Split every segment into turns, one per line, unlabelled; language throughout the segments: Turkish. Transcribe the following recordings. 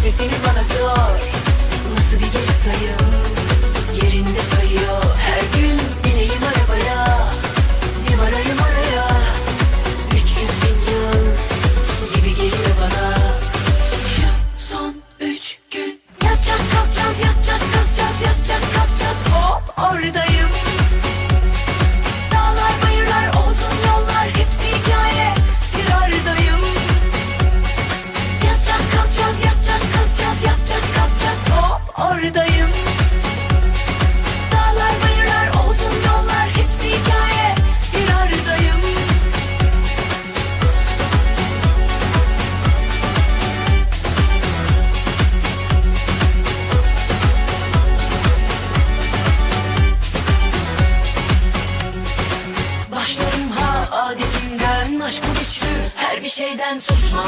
Hasretini bana zor Nasıl bir geri sayım? Aşkı güçlü her bir şeyden susma.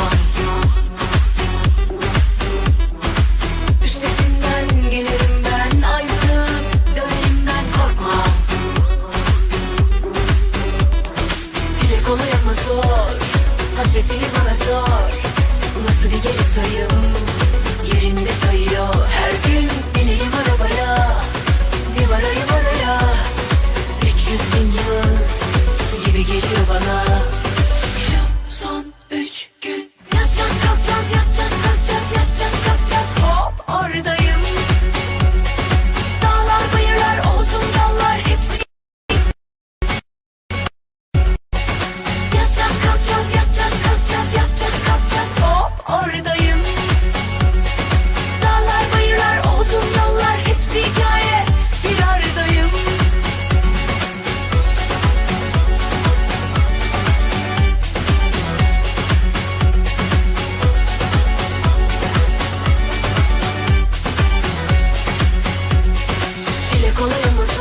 Üstesinden gelirim ben Ayrılıp dönerim ben korkma. Dile kolay ama zor Hasretini bana sor. Nasıl bir geri sayım? Yerinde sayıyor Her gün bineyim arabaya. Bir varayım araya 300 bin yıl gibi geliyor bana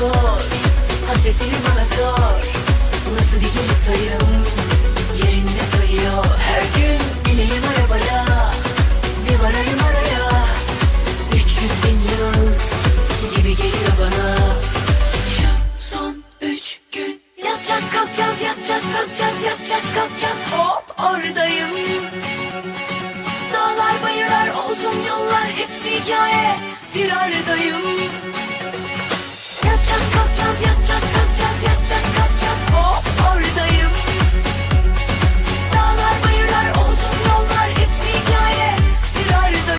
zor. Hasretini bana sor. Nasıl bir geri sayım? Yerinde sayıyor. Her gün bineyim arabaya. Bir varayım araya. 300 bin yıl Gibi geliyor bana. Şu son üç gün. Yatacağız kalkacağız yatacağız kalkacağız yatacağız kalkacağız. Hop oradayım. Dağlar bayırlar uzun yollar hepsi hikaye. Bir aradayım